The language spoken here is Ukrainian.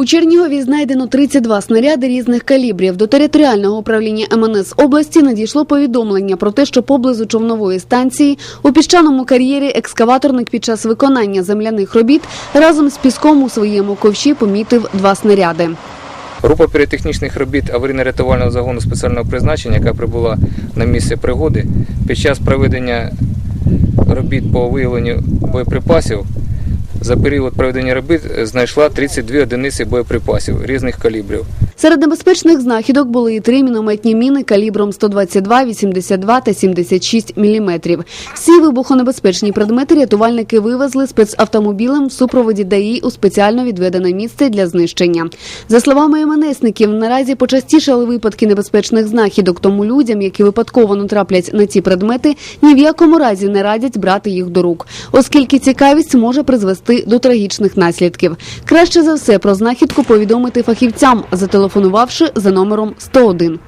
У Чернігові знайдено 32 снаряди різних калібрів. До територіального управління МНС області надійшло повідомлення про те, що поблизу човнової станції у піщаному кар'єрі екскаваторник під час виконання земляних робіт разом з піском у своєму ковші помітив два снаряди. Група піротехнічних робіт аварійно-рятувального загону спеціального призначення, яка прибула на місце пригоди, під час проведення робіт по виявленню боєприпасів за період проведення робіт знайшла 32 одиниці боєприпасів різних калібрів. Серед небезпечних знахідок були і три мінометні міни калібром 122, 82 та 76 мм. Всі вибухонебезпечні предмети рятувальники вивезли спецавтомобілем в супроводі ДАІ у спеціально відведене місце для знищення. За словами МНСників, наразі почастішали випадки небезпечних знахідок, тому людям, які випадково натраплять на ці предмети, ні в якому разі не радять брати їх до рук, оскільки цікавість може призвести до трагічних наслідків. Краще за все про знахідку повідомити фахівцям, зателефонувавши за номером 101.